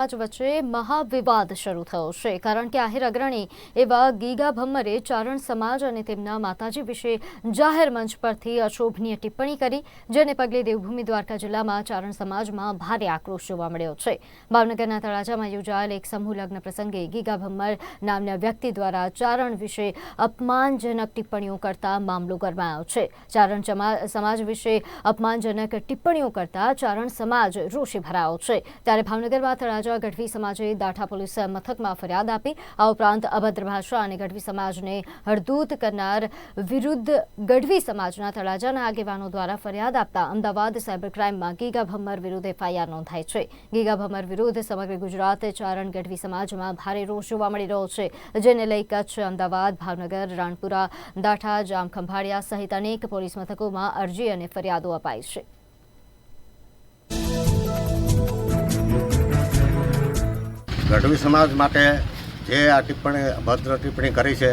સમાજ વચ્ચે મહાવિવાદ શરૂ થયો છે. કારણ કે આહિર અગ્રણી એવા ગીગા ભમ્મરે ચારણ સમાજ અને તેમના માતાજી વિશે જાહેર મંચ પરથી અશોભનીય ટિપ્પણી કરી, જેને પગલે દેવભૂમિ દ્વારકા જિલ્લામાં ચારણ સમાજમાં ભારે આક્રોશ જોવા મળ્યો છે. ભાવનગરના તળાજામાં યોજાયેલ એક સમૂહ લગ્ન પ્રસંગે ગીગા ભમ્મર નામના વ્યક્તિ દ્વારા ચારણ વિશે અપમાનજનક ટિપ્પણીઓ કરતા મામલો ગરમાયો છે. ચારણ સમાજ વિશે અપમાનજનક ટિપ્પણીઓ કરતા ચારણ સમાજ રોષે ભરાયો છે. ત્યારે ભાવનગરમાં તળાજા ગઢવી સમાજે દાઠા પોલીસ મથકમાં ફરિયાદ આપી. આ ઉપરાંત અભદ્ર ભાષા અને ગઢવી સમાજને હળદૂત કરનાર વિરુદ્ધ ગઢવી સમાજના તળાજાના આગેવાનો દ્વારા ફરિયાદ આપતા અમદાવાદ સાયબર ક્રાઇમમાં ગીગા ભમ્મર વિરુદ્ધ એફઆઈઆર નોંધાઈ છે. ગીગા ભમ્મર વિરુદ્ધ સમગ્ર ગુજરાત ચારણ ગઢવી સમાજમાં ભારે રોષ જોવા મળી રહ્યો છે. જેને લઈ કચ્છ, અમદાવાદ, ભાવનગર, રાણપુરા, દાઠા જામ ખંભાળિયા સહિત અનેક પોલીસ મથકોમાં અરજી અને ફરિયાદો અપાઈ છે. ગઢવી સમાજ માટે જે આ ટિપ્પણી અભદ્ર ટિપ્પણી કરી છે,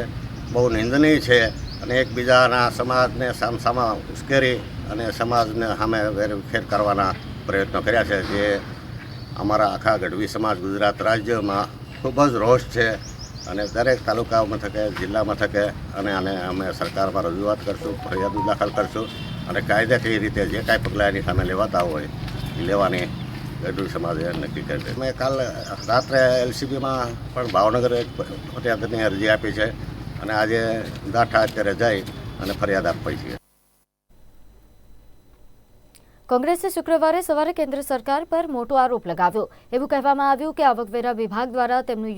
બહુ નિંદનીય છે અને એકબીજાના સમાજને સામસામા ઉશ્કેરી અને સમાજને સામે વેરવિખેર કરવાના પ્રયત્નો કર્યા છે. જે અમારા આખા ગઢવી સમાજ ગુજરાત રાજ્યમાં ખૂબ જ રોષ છે અને દરેક તાલુકા મથકે જિલ્લા મથકે અને આને અમે સરકારમાં રજૂઆત કરશું, ફરિયાદો દાખલ કરશું અને કાયદાકીય રીતે જે કાંઈ પગલાં એની સામે લેવાતા હોય એ લેવાની ગઢવી સમાજે નક્કી કરી છે મેં કાલ રાત્રે એલસીબીમાં પણ ભાવનગર એક ફરિયાદની અરજી આપી છે અને આજે દાઠા અત્યારે જઈ અને ફરિયાદ આપવી છે. કોંગ્રેસે શુક્રવારે સવારે કેન્દ્ર સરકાર પર મોટો આરોપ લગાવ્યો. એવું કહેવામાં આવ્યું કે આવકવેરા વિભાગ દ્વારા તેમનું